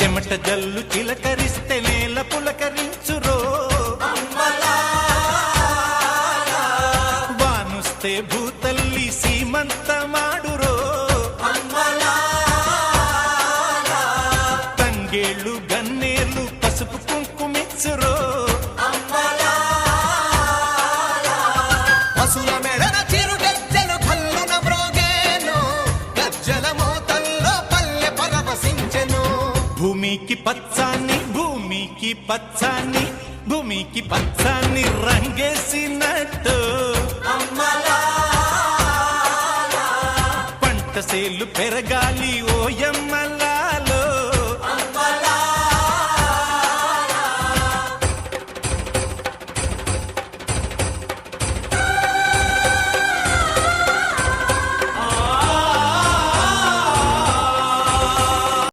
చెమట జల్లు చిలకరిస్తే నేల పులకరించురో. వానుస్తే భూతల్లి సీమంత మాడురో తంగేళ్ళు గన్నేళ్ళు పసుపు కుంకుమిచ్చురో. పశుల మెడన భూమికి పచ్చాన్ని భూమికి పచ్చాన్ని భూమికి పచ్చాన్ని రంగేసినట్టు. పంట సేలు పెరగాలి ఓయమ్మల